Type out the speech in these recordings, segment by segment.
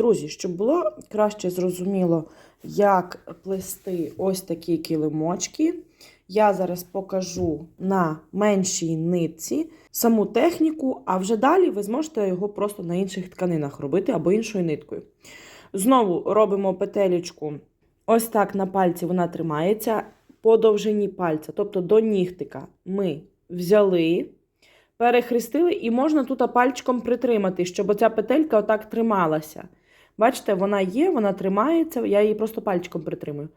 Друзі, щоб було краще зрозуміло, як плести ось такі килимочки, я зараз покажу на меншій нитці саму техніку, а вже далі ви зможете його просто на інших тканинах робити або іншою ниткою. Знову робимо петелечку. Ось так на пальці вона тримається по довжині пальця, тобто до нігтика ми взяли, перехрестили, і можна тут пальчиком притримати, щоб оця петелька отак трималася. Бачите, вона є, вона тримається, я її просто пальчиком притримую.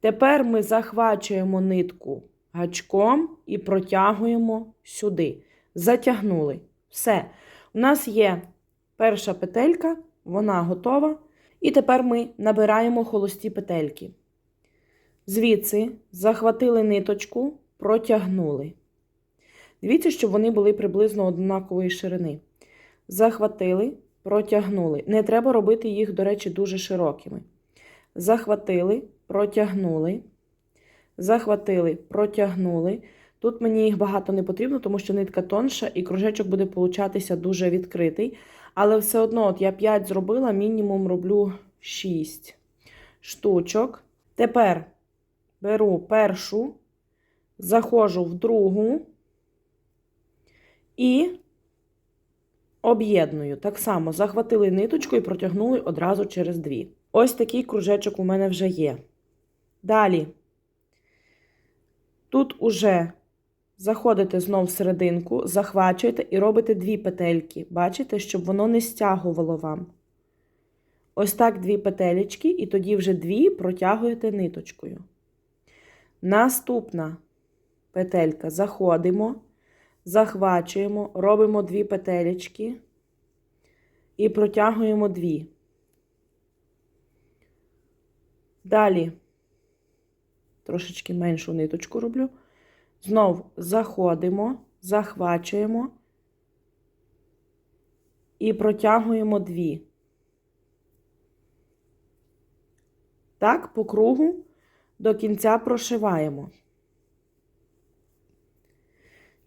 Тепер ми захвачуємо нитку гачком і протягуємо сюди. Затягнули. Все. У нас є перша петелька, вона готова. І тепер ми набираємо холості петельки. Звідси захватили ниточку, протягнули. Дивіться, щоб вони були приблизно однакової ширини. Захватили, протягнули. Не треба робити їх, до речі, дуже широкими. Захватили, протягнули. Захватили, протягнули. Тут мені їх багато не потрібно, тому що нитка тонша і кружечок буде получатися дуже відкритий. Але все одно, от я 5 зробила, мінімум роблю 6 штучок. Тепер беру першу, заходжу в другу і об'єдную. Так само захватили ниточку і протягнули одразу через дві. Ось такий кружечок у мене вже є. Далі. Тут уже заходите знов в серединку, захвачуєте і робите дві петельки. Бачите, щоб воно не стягувало вам. Ось так дві петелечки, і тоді вже дві протягуєте ниточкою. Наступна петелька заходимо, захвачуємо, робимо дві петелечки і протягуємо дві. Далі трошечки меншу ниточку роблю. Знов заходимо, захвачуємо і протягуємо дві. Так, по кругу до кінця прошиваємо.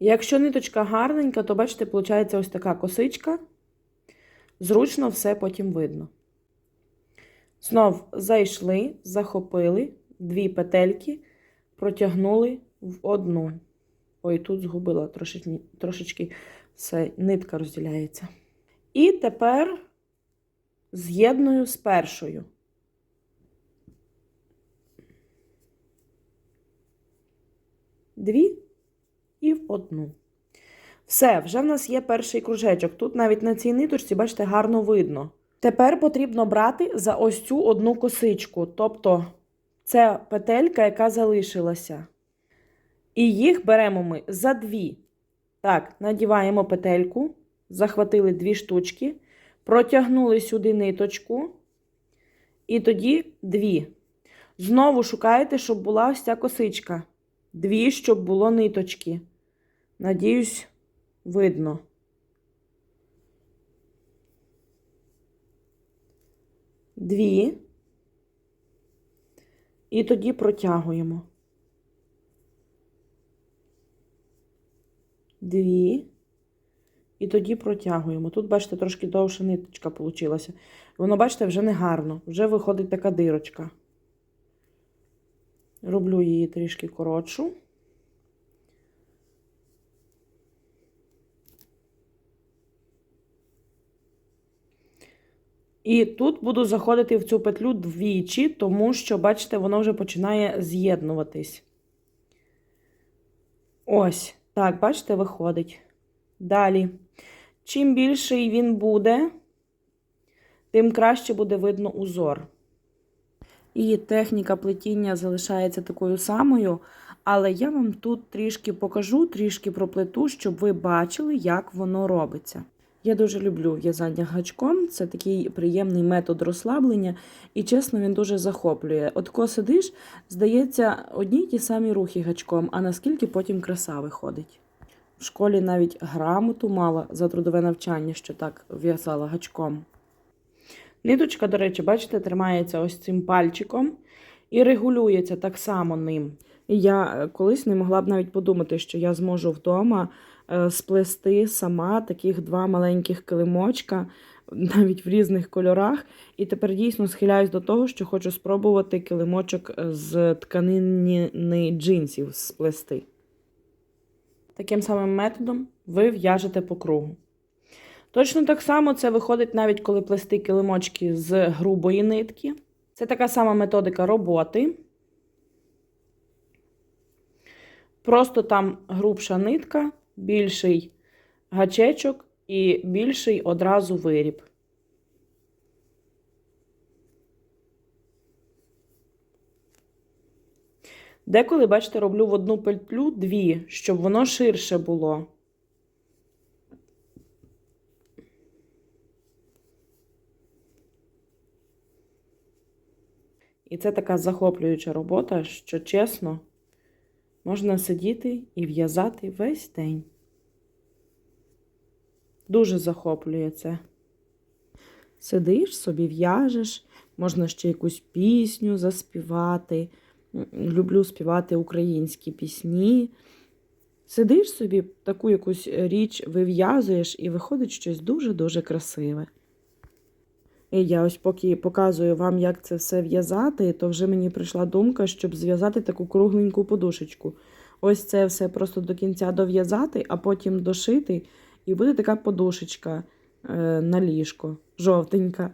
Якщо ниточка гарненька, то бачите, виходить ось така косичка. Зручно все потім видно. Знов зайшли, захопили дві петельки, протягнули в одну. Ой, тут згубила трошечки, трошечки все, нитка розділяється. І тепер з'єдную з першою. Дві одну. Все, вже в нас є перший кружечок. Тут навіть на цій ниточці, бачите, гарно видно. Тепер потрібно брати за ось цю одну косичку. Тобто, це петелька, яка залишилася. І їх беремо ми за дві. Так, надіваємо петельку, захватили дві штучки, протягнули сюди ниточку, і тоді дві. Знову шукаєте, щоб була ось ця косичка. Дві, щоб було ниточки. Надіюсь, видно. Дві. І тоді протягуємо. Дві. І тоді протягуємо. Тут, бачите, трошки довша ниточка вийшла. Воно, бачите, вже не гарно. Вже виходить така дирочка. Роблю її трішки коротшу. І тут буду заходити в цю петлю двічі, тому що, бачите, воно вже починає з'єднуватись. Ось, так, бачите, виходить. Далі. Чим більший він буде, тим краще буде видно узор. І техніка плетіння залишається такою самою, але я вам тут трішки покажу, трішки проплету, щоб ви бачили, як воно робиться. Я дуже люблю в'язання гачком, це такий приємний метод розслаблення, і чесно, він дуже захоплює. От коли сидиш, здається, одні й ті самі рухи гачком, а наскільки потім краса виходить. В школі навіть грамоту мала за трудове навчання, що так в'язала гачком. Ниточка, до речі, бачите, тримається ось цим пальчиком і регулюється так само ним. І я колись не могла б навіть подумати, що я зможу вдома е, сплести сама таких два маленьких килимочка навіть в різних кольорах. І тепер дійсно схиляюсь до того, що хочу спробувати килимочок з тканини джинсів сплести. Таким самим методом ви в'яжете по кругу. Точно так само це виходить навіть коли плести килимочки з грубої нитки. Це така сама методика роботи. Просто там грубша нитка, більший гачечок і більший одразу виріб. Деколи, бачите, роблю в одну петлю дві, щоб воно ширше було. І це така захоплююча робота, що чесно, можна сидіти і в'язати весь день. Дуже захоплює це. Сидиш собі, в'яжеш, можна ще якусь пісню заспівати. Люблю співати українські пісні. Сидиш собі, таку якусь річ вив'язуєш, і виходить щось дуже-дуже красиве. Я ось поки показую вам, як це все в'язати, то вже мені прийшла думка, щоб зв'язати таку кругленьку подушечку. Ось це все просто до кінця дов'язати, а потім дошити, і буде така подушечка е, на ліжко, жовтенька.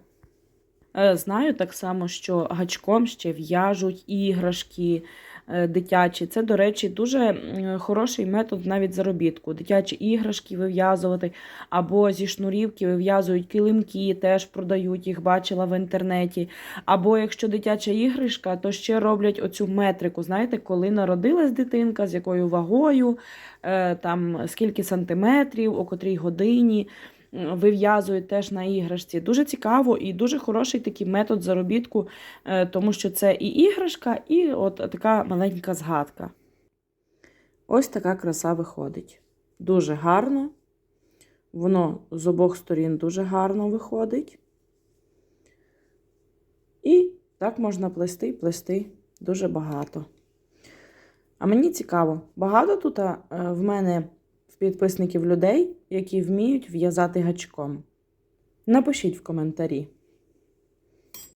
Е, Знаю так само, що гачком ще в'яжуть іграшки е, дитячі. Це, до речі, дуже хороший метод навіть заробітку. Дитячі іграшки вив'язувати, або зі шнурівки вив'язують килимки, теж продають, їх бачила в інтернеті. Або якщо дитяча іграшка, то ще роблять оцю метрику. Знаєте, коли народилась дитинка, з якою вагою, е, там скільки сантиметрів, о котрій годині вив'язують теж на іграшці. Дуже цікаво і дуже хороший такий метод заробітку, е, тому що це і іграшка, і от така маленька згадка. Ось така краса виходить. Дуже гарно. Воно з обох сторін дуже гарно виходить. І так можна плести, плести дуже багато. А мені цікаво, багато тут е, в мене підписників людей, які вміють в'язати гачком. Напишіть в коментарі.